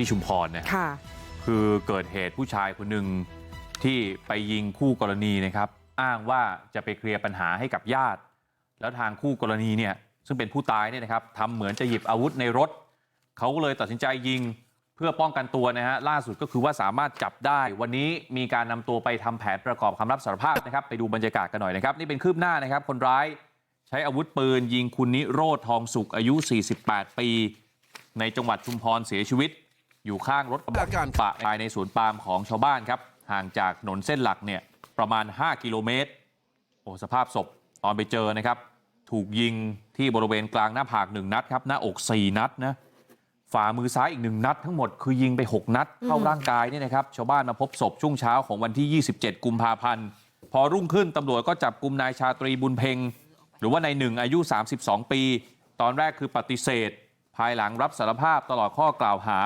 ที่ชุมพรนะค่ะ คือเกิดเหตุผู้ชายคนหนึ่งที่ไปยิงคู่กรณีนะครับ อ้างว่าจะไปเคลียร์ปัญหาให้กับญาติ แล้วทางคู่กรณีเนี่ยซึ่งเป็นผู้ตายเนี่ยนะครับทำเหมือนจะหยิบอาวุธในรถ เขาก็เลยตัดสินใจยิงเพื่อป้องกันตัวนะฮะล่าสุดก็คือว่าสามารถจับได้ วันนี้มีการนำตัวไปทำแผนประกอบคำรับสารภาพนะครับ ไปดูบรรยากาศกันหน่อยนะครับ นี่เป็นคืบหน้านะครับ คนร้ายใช้อาวุธปืนยิงคุณนิโรธทองสุขอายุ 48 ปี ในจังหวัดชุมพรเสียชีวิต อยู่ข้างรถกระบะปะภายในสวนปาล์มของชาวบ้านครับ ห่างจากถนนเส้นหลักเนี่ยประมาณ 5 กิโลเมตร โอ้สภาพศพตอนไปเจอนะครับ ถูกยิงที่บริเวณกลางหน้าผากหนึ่งนัดครับ หน้าอก 4 นัดนะฝ่ามือซ้ายอีกหนึ่งนัด ทั้งหมดคือยิงไป 6 นัด เข้าร่างกายเนี่ยนะครับ ชาวบ้านมาพบศพช่วงเช้าของวันที่ 27 กุมภาพันธ์ พอรุ่งขึ้นตำรวจก็จับกลุ่มนายชาตรีบุญเพ็งหรือว่านายหนึ่งอายุ 32 ปี ตอนแรกคือปฏิเสธ ภายหลังรับสารภาพตลอดข้อกล่าวหา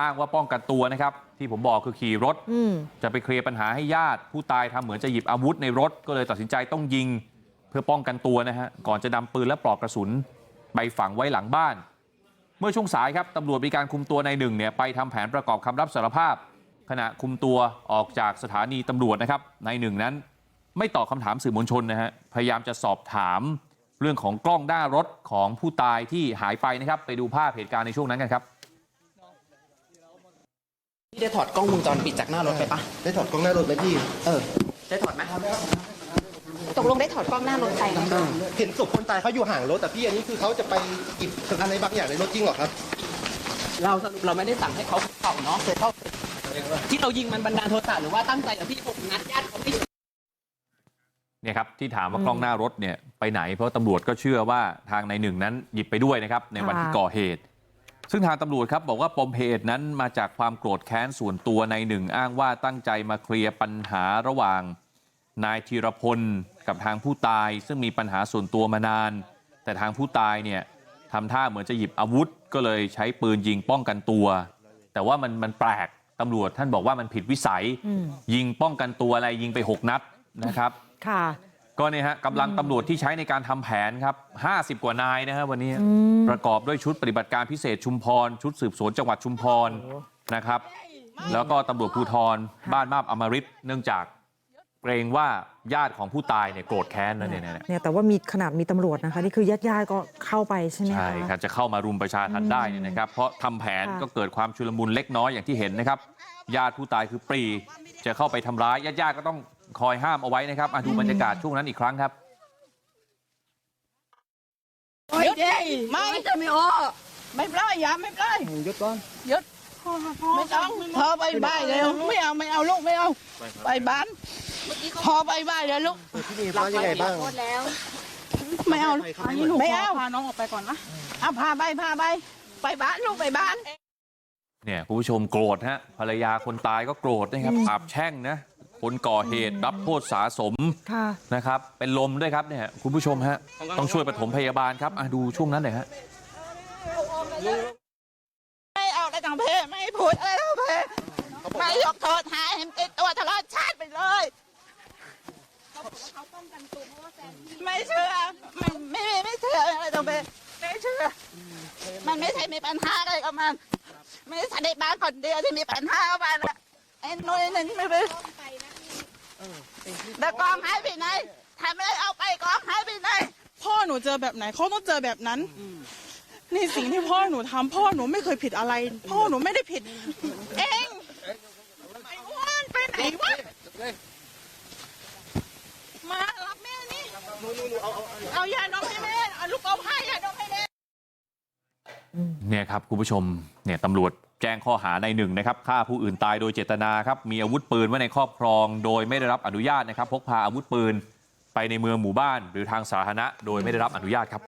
อ้างว่าป้องกันตัวนะครับ ที่ผมบอกคือขี่รถอืมจะไปเคลียร์ปัญหาให้ญาติ ผู้ตายทำเหมือนจะหยิบอาวุธในรถ ก็เลยตัดสินใจต้องยิงเพื่อป้องกันตัวนะฮะก่อนจะนำปืนและปลอกกระสุนไปฝังไว้หลังบ้าน เมื่อช่วงสายครับตำรวจมีการคุมตัวนายหนึ่งเนี่ยไปทำแผนประกอบคำรับสารภาพ ขณะคุมตัวออกจากสถานีตำรวจนะครับนายหนึ่งนั้น ไม่ตอบคำถามสื่อมวลชนนะฮะพยายามจะสอบถามเรื่องของกล้องหน้ารถของผู้ตายที่หายไปนะครับ ไปดูภาพเหตุการณ์ในช่วงนั้นกันครับพี่ ได้ถอดกล้องวงจรปิดจากหน้ารถไปปะได้ถอดกล้องหน้ารถไหมพี่ เออ ได้ถอดไหมตกลงได้ถอดกล้องหน้ารถไปไหมเห็นศพคนตายเขาอยู่ห่างรถแต่พี่อันนี้คือเขาจะไปหยิบอะไรบางอย่างในรถจริงเหรอครับ เราสรุปเราไม่ได้สั่งให้เขาเผาเนาะเขาที่เรายิงมันบันดาลโทสะหรือว่าตั้งใจเหรอพี่ผมนัดญาติเขาไม่อยู่เนี่ยครับที่ถามว่ากล้องหน้ารถเนี่ยไปไหนเพราะตำรวจก็เชื่อว่าทางในหนึ่งนั้นหยิบไปด้วยนะครับในวันที่ก่อเหตุ ซึ่งทางตำรวจครับบอกว่าปมเหตุนั้นมาจากความโกรธแค้นส่วนตัวในหนึ่งอ้างว่าตั้งใจมาเคลียร์ปัญหาระหว่างนายธีรพลกับทางผู้ตาย ซึ่งมีปัญหาส่วนตัวมานาน แต่ทางผู้ตายเนี่ยทำท่าเหมือนจะหยิบอาวุธ ก็เลยใช้ปืนยิงป้องกันตัว แต่ว่ามันมันแปลกตำรวจท่านบอกว่ามันผิดวิสัยอืมยิงป้องกันตัวอะไรยิงไปหกนัดนะครับ ค่ะ ก็เนี่ยฮะกำลังตำรวจที่ใช้ในการทำแผนครับ 50 กว่านายนะฮะวันนี้อืมประกอบด้วยชุดปฏิบัติการพิเศษชุมพร ชุดสืบสวนจังหวัดชุมพรนะครับ แล้วก็ตำรวจภูธรบ้านมาบอมริตเนื่องจากเกรงว่าญาติของผู้ตายเนี่ยโกรธแค้นนะเนี่ยเนี่ยเนี่ยเนี่ยแต่ว่ามีขนาดมีตำรวจนะคะนี่คือญาติญาติๆก็เข้าไปใช่ไหมใช่คะครับจะเข้ามารุมประชาทันได้เนี่ยนะครับ เพราะทำแผนค่ะก็เกิดความชุลมุนเล็กน้อยอย่างที่เห็นนะครับญาติผู้ตายคือปรีจะเข้าไปทำร้ายญาติญาติๆก็ต้อง คอยห้ามเอาไว้นะครับอะดูบรรยากาศช่วงนั้นอีกครั้งครับไม่ได้ไม่จะไม่ออกไม่ปล่อยอย่าไม่ปล่อยหยุดก่อนหยุดไม่ต้องพอไปบ้านเร็วไม่เอาไม่เอาลูกไม่เอา ไปบ้านพอไปบ้านเดี๋ยวลูกพี่มีว่ายังไงบ้างไม่เอาอันนี้หนูไม่เอาพาน้องออกไปก่อนนะเอาพาไปพาไปไปบ้านลูกไปบ้านเนี่ยคุณผู้ชมโกรธฮะภรรยาคนตายก็โกรธนะครับสาบแช่งนะ คนก่อเหตุรับโทษสาสมค่ะนะครับเป็นลมด้วยครับเนี่ยคุณผู้ชมฮะต้องช่วยปฐมพยาบาลครับอะดูช่วงนั้นหน่อยฮะไม่เอาอะไรต่างเพศไม่พูดอะไรต่างเพศไม่ยกโทษหาเห็นติดตัวตลอดชาติไปเลยไม่เชื่อไม่ไม่ไม่ไม่เชื่ออะไรต่างเพศไม่เชื่อ มันไม่ใช่มีปัญหาอะไรกับมัน ไม่ใช่ในบ้านคนเดียวที่มีปัญหากับมันอะไอ้หนุ่ยหนึ่งไม่เป็น แต่กองหายไปไหนทำอะไรเอาไปกองหายไปไหน พ่อหนูเจอแบบไหนเขาต้องเจอแบบนั้นนี่สิ่งที่พ่อหนูทำพ่อหนูไม่เคยผิดอะไร พ่อหนูไม่ได้ผิด เองไอ้อ้วนไปไหนวะมารับแม่นี่เอายาดมให้แม่เอาลูกเอาผ้ายาดมให้แม่ เนี่ยครับคุณผู้ชมเนี่ยตำรวจแจ้งข้อหาในหนึ่งนะครับฆ่าผู้อื่นตายโดยเจตนาครับมีอาวุธปืนไว้ในครอบครอง โดยไม่ได้รับอนุญาตนะครับพกพาอาวุธปืนไปในเมืองหมู่บ้านหรือทางสาธารณะโดยไม่ได้รับอนุญาตครับ